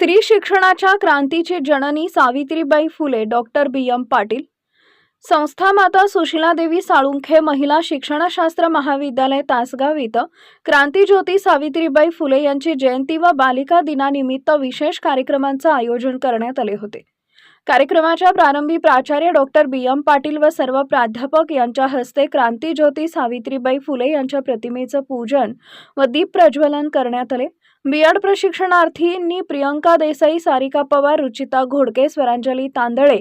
स्त्री शिक्षणाच्या क्रांतीची जननी Savitribai Phule doctor B. M. Patil. संस्था माता सुशीलादेवी साळुंखे महिला शिक्षणशास्त्र महाविद्यालय तासगाव इथं क्रांतीज्योती सावित्रीबाई फुले यांची जयंती व बालिका दिनानिमित्त विशेष कार्यक्रमांचं आयोजन करण्यात आले होते. कार्यक्रमाच्या प्रारंभी प्राचार्य डॉक्टर बी एम पाटील व सर्व प्राध्यापक यांच्या हस्ते क्रांतीज्योती सावित्रीबाई फुले यांच्या प्रतिमेचं पूजन व दीप प्रज्वलन करण्यात आले. बीएड प्रशिक्षणार्थींनी प्रियंका देसाई सारिका पवार रुचिता घोडके स्वरांजली तांदळे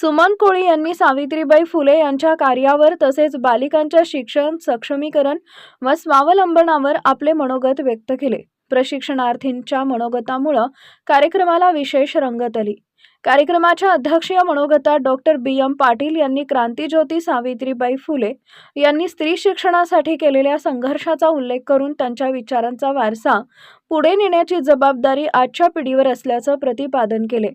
सुमन कोळी यांनी सावित्रीबाई फुले यांच्या कार्यावर तसेच बालिकांच्या शिक्षण सक्षमीकरण व स्वावलंबनावर आपले मनोगत व्यक्त केले. प्रशिक्षणार्थींच्या मनोगतामुळं कार्यक्रमाला विशेष रंगत आली. कार्यक्रमाच्या अध्यक्षीय मनोगतात डॉक्टर बी एम पाटील यांनी क्रांतीज्योती सावित्रीबाई फुले यांनी स्त्री शिक्षणासाठी केलेल्या संघर्षाचा उल्लेख करून त्यांच्या विचारांचा वारसा पुढे नेण्याची जबाबदारी आजच्या पिढीवर असल्याचं प्रतिपादन केले.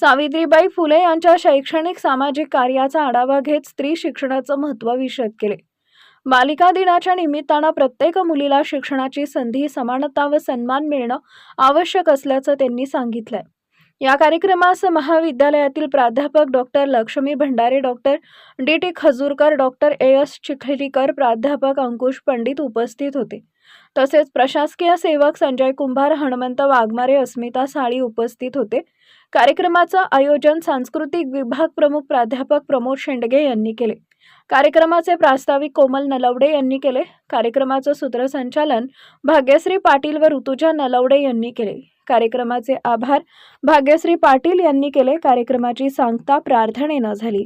सावित्रीबाई फुले यांच्या शैक्षणिक सामाजिक कार्याचा आढावा घेत स्त्री शिक्षणाचं महत्त्व विशद केले. बालिका दिनाच्या निमित्तानं प्रत्येक मुलीला शिक्षणाची संधी समानता व सन्मान मिळणं आवश्यक असल्याचं त्यांनी सांगितलंय. या कार्यक्रमास महाविद्यालयातील प्राध्यापक doctor Lakshmi Bhandare doctor D T Khajurkar doctor A S Chikhalikar प्राध्यापक अंकुश पंडित उपस्थित होते. तसेच प्रशासकीय सेवक संजय कुंभार हनुमंत वाघमारे अस्मिता साळी उपस्थित होते. कार्यक्रमाचं आयोजन सांस्कृतिक विभाग प्रमुख प्राध्यापक प्रमोद शेंडगे यांनी केले. कार्यक्रमाचे प्रास्ताविक कोमल नलवडे यांनी केले. कार्यक्रमाचं सूत्रसंचालन भाग्यश्री पाटील व ऋतुजा नलवडे यांनी केले. कार्यक्रमाचे आभार. भाग्यश्री पाटील यांनी केले कार्यक्रमाची सांगता प्रार्थनेनं झाली.